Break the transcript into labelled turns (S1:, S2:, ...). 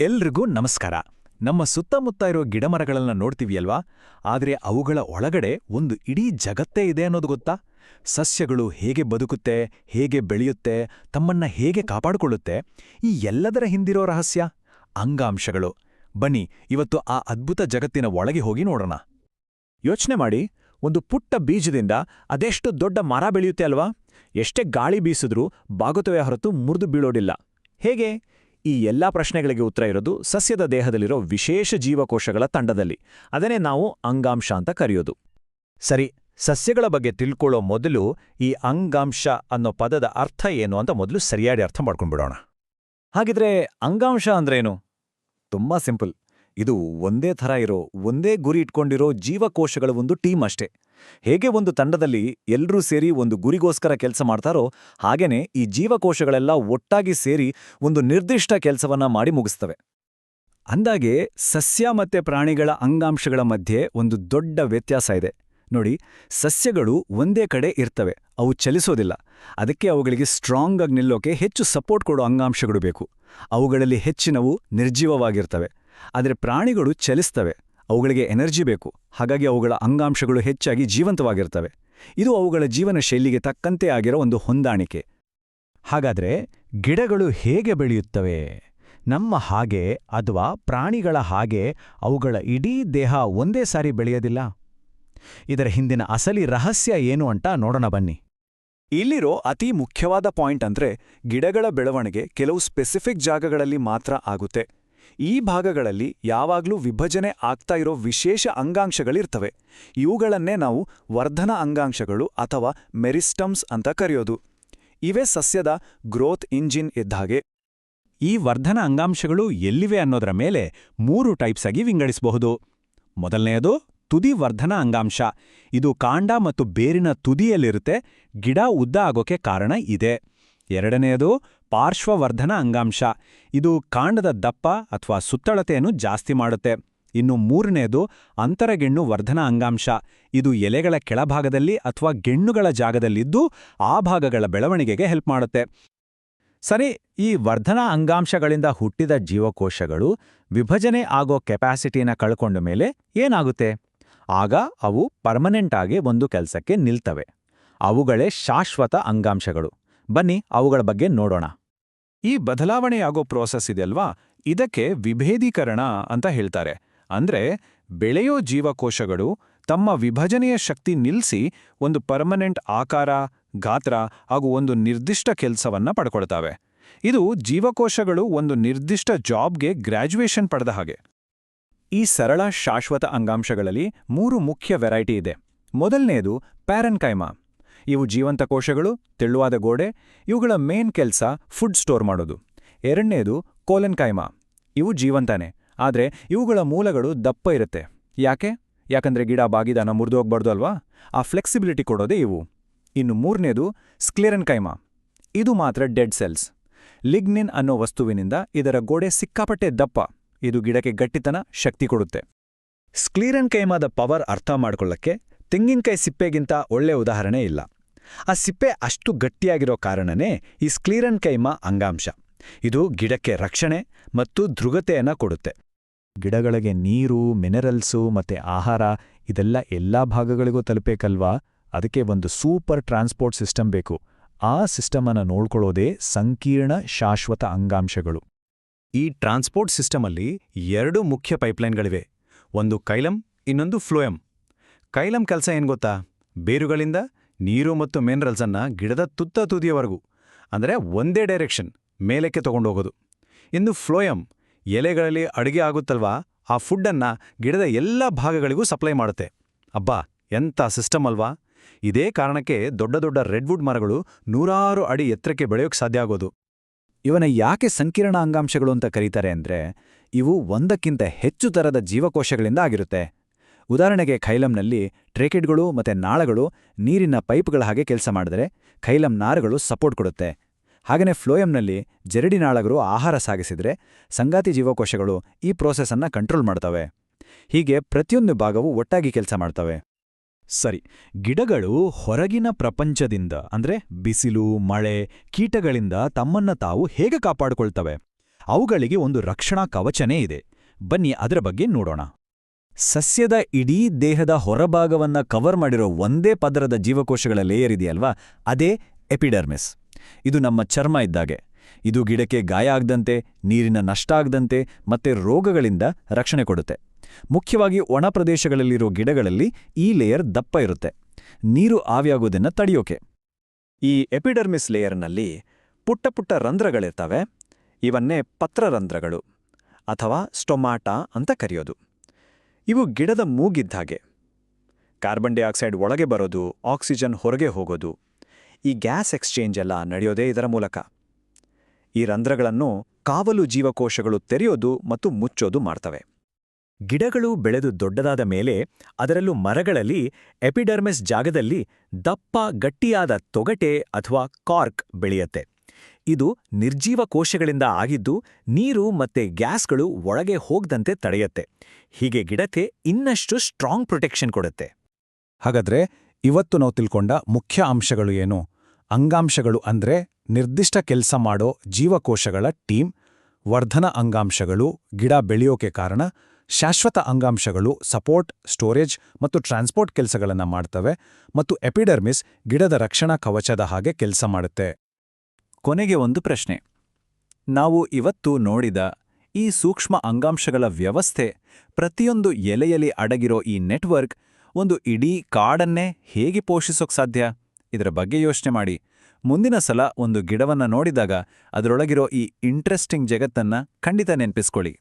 S1: ಎಲ್ರಿಗೂ ನಮಸ್ಕಾರ. ನಮ್ಮ ಸುತ್ತಮುತ್ತ ಇರೋ ಗಿಡಮರಗಳನ್ನ ನೋಡ್ತೀವಿಯಲ್ವಾ? ಆದರೆ ಅವುಗಳ ಒಳಗಡೆ ಒಂದು ಇಡೀ ಜಗತ್ತೇ ಇದೆ ಅನ್ನೋದು ಗೊತ್ತಾ? ಸಸ್ಯಗಳು ಹೇಗೆ ಬದುಕುತ್ತೆ, ಹೇಗೆ ಬೆಳೆಯುತ್ತೆ, ತಮ್ಮನ್ನ ಹೇಗೆ ಕಾಪಾಡಿಕೊಳ್ಳುತ್ತೆ, ಈ ಎಲ್ಲದರ ಹಿಂದಿರೋ ರಹಸ್ಯ? ಅಂಗಾಂಶಗಳು. ಬನ್ನಿ, ಇವತ್ತು ಆ ಅದ್ಭುತ ಜಗತ್ತಿನ ಒಳಗೆ ಹೋಗಿ ನೋಡೋಣ. ಯೋಚನೆ ಮಾಡಿ, ಒಂದು ಪುಟ್ಟ ಬೀಜದಿಂದ ಅದೆಷ್ಟು ದೊಡ್ಡ ಮರ ಬೆಳೆಯುತ್ತೆ ಅಲ್ವಾ? ಎಷ್ಟೇ ಗಾಳಿ ಬೀಸಿದ್ರೂ ಬಾಗುತ್ತವೆ ಹೊರತು ಮುರಿದು ಬೀಳೋಡಿಲ್ಲ ಹೇಗೆ? ಈ ಎಲ್ಲಾ ಪ್ರಶ್ನೆಗಳಿಗೆ ಉತ್ತರ ಇರೋದು ಸಸ್ಯದ ದೇಹದಲ್ಲಿರೋ ವಿಶೇಷ ಜೀವಕೋಶಗಳ ತಂಡದಲ್ಲಿ. ಅದನ್ನೇ ನಾವು ಅಂಗಾಂಶ ಅಂತ ಕರೆಯೋದು. ಸರಿ, ಸಸ್ಯಗಳ ಬಗ್ಗೆ ತಿಳ್ಕೊಳ್ಳೋ ಮೊದಲು ಈ ಅಂಗಾಂಶ ಅನ್ನೋ ಪದದ ಅರ್ಥ ಏನು ಅಂತ ಮೊದಲು ಸರಿಯಾಗಿ ಅರ್ಥ ಮಾಡ್ಕೊಂಡ್ಬಿಡೋಣ. ಹಾಗಿದ್ರೆ ಅಂಗಾಂಶ ಅಂದ್ರೇನು? ತುಂಬಾ ಸಿಂಪಲ್. ಇದು ಒಂದೇ ಥರ ಇರೋ, ಒಂದೇ ಗುರಿ ಇಟ್ಕೊಂಡಿರೋ ಜೀವಕೋಶಗಳ ಒಂದು ಟೀಮ್ ಅಷ್ಟೇ. ಹೇಗೆ ಒಂದು ತಂಡದಲ್ಲಿ ಎಲ್ರೂ ಸೇರಿ ಒಂದು ಗುರಿಗೋಸ್ಕರ ಕೆಲಸ ಮಾಡ್ತಾರೋ ಹಾಗೇನೆ ಈ ಜೀವಕೋಶಗಳೆಲ್ಲ ಒಟ್ಟಾಗಿ ಸೇರಿ ಒಂದು ನಿರ್ದಿಷ್ಟ ಕೆಲಸವನ್ನ ಮಾಡಿ ಮುಗಿಸ್ತವೆ. ಅಂದಾಗೆ ಸಸ್ಯ ಮತ್ತೆ ಪ್ರಾಣಿಗಳ ಅಂಗಾಂಶಗಳ ಮಧ್ಯೆ ಒಂದು ದೊಡ್ಡ ವ್ಯತ್ಯಾಸ ಇದೆ. ನೋಡಿ, ಸಸ್ಯಗಳು ಒಂದೇ ಕಡೆ ಇರ್ತವೆ, ಅವು ಚಲಿಸೋದಿಲ್ಲ. ಅದಕ್ಕೆ ಅವುಗಳಿಗೆ ಸ್ಟ್ರಾಂಗ್ ಆಗಿ ನಿಲ್ಲೋಕೆ ಹೆಚ್ಚು ಸಪೋರ್ಟ್ ಕೊಡೋ ಅಂಗಾಂಶಗಳು ಬೇಕು. ಅವುಗಳಲ್ಲಿ ಹೆಚ್ಚಿನವು ನಿರ್ಜೀವವಾಗಿರ್ತವೆ. ಆದರೆ ಪ್ರಾಣಿಗಳು ಚಲಿಸ್ತವೆ. ಅವುಗಳಿಗೆ ಎನರ್ಜಿ ಬೇಕು. ಹಾಗಾಗಿ ಅವುಗಳ ಅಂಗಾಂಶಗಳು ಹೆಚ್ಚಾಗಿ ಜೀವಂತವಾಗಿರ್ತವೆ. ಇದು ಅವುಗಳ ಜೀವನ ಶೈಲಿಗೆ ತಕ್ಕಂತೆ ಆಗಿರೋ ಒಂದು ಹೊಂದಾಣಿಕೆ. ಹಾಗಾದ್ರೆ ಗಿಡಗಳು ಹೇಗೆ ಬೆಳೆಯುತ್ತವೆ? ನಮ್ಮ ಹಾಗೆ ಅಥವಾ ಪ್ರಾಣಿಗಳ ಹಾಗೆ ಅವುಗಳ ಇಡೀ ದೇಹ ಒಂದೇ ಸಾರಿ ಬೆಳೆಯೋದಿಲ್ಲ? ಇದರ ಹಿಂದಿನ ಅಸಲಿ ರಹಸ್ಯ ಏನು ಅಂತ ನೋಡೋಣ ಬನ್ನಿ. ಇಲ್ಲಿರೋ ಅತಿ ಮುಖ್ಯವಾದ ಪಾಯಿಂಟ್ ಅಂದ್ರೆ ಗಿಡಗಳ ಬೆಳವಣಿಗೆ ಕೆಲವು ಸ್ಪೆಸಿಫಿಕ್ ಜಾಗಗಳಲ್ಲಿ ಮಾತ್ರ ಆಗುತ್ತೆ. ಈ ಭಾಗಗಳಲ್ಲಿ ಯಾವಾಗ್ಲೂ ವಿಭಜನೆ ಆಗ್ತಾ ಇರೋ ವಿಶೇಷ ಅಂಗಾಂಶಗಳಿರ್ತವೆ. ಇವುಗಳನ್ನೇ ನಾವು ವರ್ಧನ ಅಂಗಾಂಶಗಳು ಅಥವಾ ಮೆರಿಸ್ಟಮ್ಸ್ ಅಂತ ಕರೆಯೋದು. ಇವೇ ಸಸ್ಯದ ಗ್ರೋತ್ ಇಂಜಿನ್ ಇದ್ದಾಗೆ ಈ ವರ್ಧನ ಅಂಗಾಂಶಗಳು ಎಲ್ಲಿವೆ ಅನ್ನೋದರ ಮೇಲೆ ಮೂರು ಟೈಪ್ಸ್ ಆಗಿ ವಿಂಗಡಿಸಬಹುದು. ಮೊದಲನೆಯದು ತುದಿ ವರ್ಧನ ಅಂಗಾಂಶ. ಇದು ಕಾಂಡ ಮತ್ತು ಬೇರಿನ ತುದಿಯಲ್ಲಿರುತ್ತೆ, ಗಿಡ ಉದ್ದ ಆಗೋಕೆ ಕಾರಣ ಇದೆ. ಎರಡನೆಯದು ಪಾರ್ಶ್ವವರ್ಧನ ಅಂಗಾಂಶ. ಇದು ಕಾಂಡದ ದಪ್ಪ ಅಥವಾ ಸುತ್ತಳತೆಯನ್ನು ಜಾಸ್ತಿ ಮಾಡುತ್ತೆ. ಇನ್ನು ಮೂರನೆಯದು ಅಂತರಗೆಣ್ಣು ವರ್ಧನ ಅಂಗಾಂಶ. ಇದು ಎಲೆಗಳ ಕೆಳಭಾಗದಲ್ಲಿ ಅಥವಾ ಗೆಣ್ಣುಗಳ ಜಾಗದಲ್ಲಿದ್ದು ಆ ಭಾಗಗಳ ಬೆಳವಣಿಗೆಗೆ ಹೆಲ್ಪ್ ಮಾಡುತ್ತೆ. ಸರಿ, ಈ ವರ್ಧನ ಅಂಗಾಂಶಗಳಿಂದ ಹುಟ್ಟಿದ ಜೀವಕೋಶಗಳು ವಿಭಜನೆ ಆಗೋ ಕೆಪಾಸಿಟಿನ ಕಳ್ಕೊಂಡ ಮೇಲೆ ಏನಾಗುತ್ತೆ? ಆಗ ಅವು ಪರ್ಮನೆಂಟ್ ಆಗಿ ಒಂದು ಕೆಲಸಕ್ಕೆ ನಿಲ್ತವೆ. ಅವುಗಳೇ ಶಾಶ್ವತ ಅಂಗಾಂಶಗಳು. ಬನ್ನಿ ಅವುಗಳ ಬಗ್ಗೆ ನೋಡೋಣ. ಈ ಬದಲಾವಣೆಯಾಗೋ ಪ್ರೋಸೆಸ್ ಇದೆಯಲ್ವಾ? ಇದಕ್ಕೆ ವಿಭೇದೀಕರಣ ಅಂತ ಹೇಳ್ತಾರೆ. ಅಂದ್ರೆ ಬೆಳೆಯೋ ಜೀವಕೋಶಗಳು ತಮ್ಮ ವಿಭಜನೆಯ ಶಕ್ತಿ ನಿಲ್ಲಿಸಿ ಒಂದು ಪರ್ಮನೆಂಟ್ ಆಕಾರ, ಗಾತ್ರ ಹಾಗೂ ಒಂದು ನಿರ್ದಿಷ್ಟ ಕೆಲಸವನ್ನ ಪಡ್ಕೊಳ್ತಾವೆ. ಇದು ಜೀವಕೋಶಗಳು ಒಂದು ನಿರ್ದಿಷ್ಟ ಜಾಬ್ಗೆ ಗ್ರ್ಯಾಜುಯೇಷನ್ ಪಡೆದ ಹಾಗೆ. ಈ ಸರಳ ಶಾಶ್ವತ ಅಂಗಾಂಶಗಳಲ್ಲಿ ಮೂರು ಮುಖ್ಯ ವೆರೈಟಿ ಇದೆ. ಮೊದಲನೆಯದು ಪ್ಯಾರನ್ಕೈಮಾ. ಇವು ಜೀವಂತ ಕೋಶಗಳು ತೆಳ್ಳುವಾದ ಗೋಡೆ, ಇವುಗಳ ಮೇನ್ ಕೆಲಸ ಫುಡ್ ಸ್ಟೋರ್ ಮಾಡೋದು. ಎರಡನೇದು ಕೋಲೆನ್ಕೈಮಾ. ಇವು ಜೀವಂತಾನೆ, ಆದ್ರೆ ಇವುಗಳ ಮೂಲಗಳು ದಪ್ಪ ಇರುತ್ತೆ. ಯಾಕೆ? ಯಾಕಂದ್ರೆ ಗಿಡ ಬಾಗಿದಾನ ಮುರಿದೋಗ್ಬಾರ್ದು ಅಲ್ವಾ? ಆ ಫ್ಲೆಕ್ಸಿಬಿಲಿಟಿ ಕೊಡೋದೇ ಇವು. ಇನ್ನು ಮೂರನೇದು ಸ್ಕ್ಲೇರನ್ಕೈಮಾ. ಇದು ಮಾತ್ರ ಡೆಡ್ ಸೆಲ್ಸ್. ಲಿಗ್ನಿನ್ ಅನ್ನೋ ವಸ್ತುವಿನಿಂದ ಇದರ ಗೋಡೆ ಸಿಕ್ಕಾಪಟ್ಟೆ ದಪ್ಪ. ಇದು ಗಿಡಕ್ಕೆ ಗಟ್ಟಿತನ, ಶಕ್ತಿ ಕೊಡುತ್ತೆ. ಸ್ಕ್ಲೀರನ್ ಕೈಮಾದ ಪವರ್ ಅರ್ಥ ಮಾಡ್ಕೊಳ್ಳಕ್ಕೆ ತೆಂಗಿನಕಾಯಿ ಸಿಪ್ಪೆಗಿಂತ ಒಳ್ಳೆ ಉದಾಹರಣೆ ಇಲ್ಲ. ಆ ಸಿಪ್ಪೆ ಅಷ್ಟು ಗಟ್ಟಿಯಾಗಿರೋ ಕಾರಣನೇ ಈ ಸ್ಕ್ಲೀರನ್ ಕೈಮ ಅಂಗಾಂಶ. ಇದು ಗಿಡಕ್ಕೆ ರಕ್ಷಣೆ ಮತ್ತು ಧೃಗತೆಯನ್ನ ಕೊಡುತ್ತೆ. ಗಿಡಗಳಿಗೆ ನೀರು, ಮಿನರಲ್ಸು ಮತ್ತೆ ಆಹಾರ ಇದೆಲ್ಲ ಎಲ್ಲಾ ಭಾಗಗಳಿಗೂ ತಲುಪಬೇಕಲ್ವಾ ಅದಕ್ಕೆ ಒಂದು ಸೂಪರ್ ಟ್ರಾನ್ಸ್ಪೋರ್ಟ್ ಸಿಸ್ಟಮ್ ಬೇಕು. ಆ ಸಿಸ್ಟಮನ್ನು ನೋಡ್ಕೊಳ್ಳೋದೇ ಸಂಕೀರ್ಣ ಶಾಶ್ವತ ಅಂಗಾಂಶಗಳು. ಈ ಟ್ರಾನ್ಸ್ಪೋರ್ಟ್ ಸಿಸ್ಟಮಲ್ಲಿ ಎರಡು ಮುಖ್ಯ ಪೈಪ್ಲೈನ್ಗಳಿವೆ. ಒಂದು ಕೈಲಂ, ಇನ್ನೊಂದು ಫ್ಲೋಯಂ. ಕೈಲಂ ಕೆಲಸ ಏನ್ ಗೊತ್ತಾ? ಬೇರುಗಳಿಂದ ನೀರು ಮತ್ತು ಮಿನರಲ್ಸನ್ನು ಗಿಡದ ತುತ್ತ ತುದಿಯವರೆಗೂ, ಅಂದರೆ ಒಂದೇ ಡೈರೆಕ್ಷನ್, ಮೇಲಕ್ಕೆ ತಗೊಂಡೋಗೋದು. ಇನ್ನು ಫ್ಲೋಯಂ ಎಲೆಗಳಲ್ಲಿ ಅಡುಗೆ ಆಗುತ್ತಲ್ವಾ, ಆ ಫುಡ್ಡನ್ನು ಗಿಡದ ಎಲ್ಲ ಭಾಗಗಳಿಗೂ ಸಪ್ಲೈ ಮಾಡುತ್ತೆ. ಅಬ್ಬಾ, ಎಂಥ ಸಿಸ್ಟಮ್ ಅಲ್ವಾ? ಇದೇ ಕಾರಣಕ್ಕೆ ದೊಡ್ಡ ದೊಡ್ಡ ರೆಡ್ವುಡ್ ಮರಗಳು ನೂರಾರು ಅಡಿ ಎತ್ತರಕ್ಕೆ ಬೆಳೆಯೋಕೆ ಸಾಧ್ಯ ಆಗೋದು. ಇವನ ಯಾಕೆ ಸಂಕೀರ್ಣ ಅಂಗಾಂಶಗಳು ಅಂತ ಕರೀತಾರೆ ಅಂದ್ರೆ, ಇವು ಒಂದಕ್ಕಿಂತ ಹೆಚ್ಚು ತರದ ಜೀವಕೋಶಗಳಿಂದ ಆಗಿರುತ್ತೆ. ಉದಾಹರಣೆಗೆ ಖೈಲಂನಲ್ಲಿ ಟ್ರೇಕೆಡ್ಗಳು ಮತ್ತೆ ನಾಳಗಳು ನೀರಿನ ಪೈಪ್ಗಳ ಹಾಗೆ ಕೆಲಸ ಮಾಡಿದರೆ ಖೈಲಂ ನಾರುಗಳು ಸಪೋರ್ಟ್ ಕೊಡುತ್ತೆ. ಹಾಗೆಯೇ ಫ್ಲೋಯಂನಲ್ಲಿ ಜರಡಿ ನಾಳಗಳು ಆಹಾರ ಸಾಗಿಸಿದ್ರೆ ಸಂಗಾತಿ ಜೀವಕೋಶಗಳು ಈ ಪ್ರೋಸೆಸ್ಸನ್ನ ಕಂಟ್ರೋಲ್ ಮಾಡ್ತವೆ. ಹೀಗೆ ಪ್ರತಿಯೊಂದು ಭಾಗವೂ ಒಟ್ಟಾಗಿ ಕೆಲಸ ಮಾಡ್ತವೆ. ಸರಿ, ಗಿಡಗಳು ಹೊರಗಿನ ಪ್ರಪಂಚದಿಂದ, ಅಂದ್ರೆ ಬಿಸಿಲು, ಮಳೆ, ಕೀಟಗಳಿಂದ ತಮ್ಮನ್ನ ತಾವು ಹೇಗೆ ಕಾಪಾಡಿಕೊಳ್ತವೆ? ಅವುಗಳಿಗೆ ಒಂದು ರಕ್ಷಣಾ ಕವಚನೇ ಇದೆ. ಬನ್ನಿ ಅದರ ಬಗ್ಗೆ ನೋಡೋಣ. ಸಸ್ಯದ ಇಡೀ ದೇಹದ ಹೊರಭಾಗವನ್ನ ಕವರ್ ಮಾಡಿರೋ ಒಂದೇ ಪದರದ ಜೀವಕೋಶಗಳ ಲೇಯರ್ ಇದೆಯಲ್ವಾ ಅದೇ ಎಪಿಡರ್ಮಿಸ್ ಇದು ನಮ್ಮ ಚರ್ಮ ಇದ್ದಾಗೆ. ಇದು ಗಿಡಕ್ಕೆ ಗಾಯ ಆಗದಂತೆ, ನೀರಿನ ನಷ್ಟ ಆಗದಂತೆ ಮತ್ತೆ ರೋಗಗಳಿಂದ ರಕ್ಷಣೆ ಕೊಡುತ್ತೆ. ಮುಖ್ಯವಾಗಿ ಒಣ ಪ್ರದೇಶಗಳಲ್ಲಿರೋ ಗಿಡಗಳಲ್ಲಿ ಈ ಲೇಯರ್ ದಪ್ಪ ಇರುತ್ತೆ. ನೀರು ಆವಿಯಾಗೋದನ್ನ ತಡೆಯೋಕೆ.
S2: ಈ ಎಪಿಡರ್ಮಿಸ್ ಲೇಯರ್ನಲ್ಲಿ ಪುಟ್ಟ ಪುಟ್ಟ ರಂಧ್ರಗಳಿರ್ತವೆ. ಇವನ್ನೇ ಪತ್ರರಂಧ್ರಗಳು ಅಥವಾ ಸ್ಟೊಮಾಟಾ ಅಂತ ಕರೆಯೋದು. ಇವು ಗಿಡದ ಮೂಗಿದ್ದ ಹಾಗೆ. ಕಾರ್ಬನ್ ಡೈಆಕ್ಸೈಡ್ ಒಳಗೆ ಬರೋದು, ಆಕ್ಸಿಜನ್ ಹೊರಗೆ ಹೋಗೋದು, ಈ ಗ್ಯಾಸ್ ಎಕ್ಸ್ಚೇಂಜ್ ಎಲ್ಲ ನಡೆಯೋದೇ ಇದರ ಮೂಲಕ. ಈ ರಂಧ್ರಗಳನ್ನು ಕಾವಲು ಜೀವಕೋಶಗಳು ತೆರೆಯೋದು ಮತ್ತು ಮುಚ್ಚೋದು ಮಾಡ್ತವೆ.
S1: ಗಿಡಗಳು ಬೆಳೆದು ದೊಡ್ಡದಾದ ಮೇಲೆ ಅದರಲ್ಲೂ ಮರಗಳಲ್ಲಿ ಎಪಿಡರ್ಮಿಸ್ ಜಾಗದಲ್ಲಿ ದಪ್ಪ ಗಟ್ಟಿಯಾದ ತೊಗಟೆ ಅಥವಾ ಕಾರ್ಕ್ ಬೆಳೆಯತ್ತೆ. ಇದು ನಿರ್ಜೀವ ಕೋಶಗಳಿಂದ ಆಗಿದ್ದು, ನೀರು ಮತ್ತೆ ಗ್ಯಾಸ್ಗಳು ಒಳಗೆ ಹೋಗದಂತೆ ತಡೆಯತ್ತೆ. ಹೀಗೆ ಗಿಡಕ್ಕೆ ಇನ್ನಷ್ಟು ಸ್ಟ್ರಾಂಗ್ ಪ್ರೊಟೆಕ್ಷನ್ ಕೊಡುತ್ತೆ.
S3: ಹಾಗಾದ್ರೆ ಇವತ್ತು ನಾವು ತಿಳ್ಕೊಂಡ ಮುಖ್ಯ ಅಂಶಗಳು ಏನು? ಅಂಗಾಂಶಗಳು ಅಂದ್ರೆ ನಿರ್ದಿಷ್ಟ ಕೆಲಸ ಮಾಡೋ ಜೀವಕೋಶಗಳ ಟೀಮ್, ವರ್ಧನ ಅಂಗಾಂಶಗಳು, ಗಿಡ ಬೆಳೆಯೋಕೆ ಕಾರಣ, ಶಾಶ್ವತ ಅಂಗಾಂಶಗಳು, ಸಪೋರ್ಟ್, ಸ್ಟೋರೇಜ್ ಮತ್ತು ಟ್ರಾನ್ಸ್ಪೋರ್ಟ್ ಕೆಲಸಗಳನ್ನು ಮಾಡ್ತವೆ ಮತ್ತು ಎಪಿಡರ್ಮಿಸ್ ಗಿಡದ ರಕ್ಷಣಾ ಕವಚದ ಹಾಗೆ ಕೆಲಸ ಮಾಡುತ್ತೆ.
S1: ಕೊನೆಗೆ ಒಂದು ಪ್ರಶ್ನೆ. ನಾವು ಇವತ್ತು ನೋಡಿದ ಈ ಸೂಕ್ಷ್ಮ ಅಂಗಾಂಶಗಳ ವ್ಯವಸ್ಥೆ ಪ್ರತಿಯೊಂದು ಎಲೆಯಲ್ಲಿ ಅಡಗಿರೋ ಈ ನೆಟ್ವರ್ಕ್ ಒಂದು ಇಡೀ ಕಾಡನ್ನೇ ಹೇಗೆ ಪೋಷಿಸೋಕ್ ಸಾಧ್ಯ? ಇದರ ಬಗ್ಗೆ ಯೋಚನೆ ಮಾಡಿ. ಮುಂದಿನ ಸಲ ಒಂದು ಗಿಡವನ್ನ ನೋಡಿದಾಗ ಅದರೊಳಗಿರೋ ಈ ಇಂಟ್ರೆಸ್ಟಿಂಗ್ ಜಗತ್ತನ್ನ ಖಂಡಿತ ನೆನ್ಪಿಸ್ಕೊಳ್ಳಿ.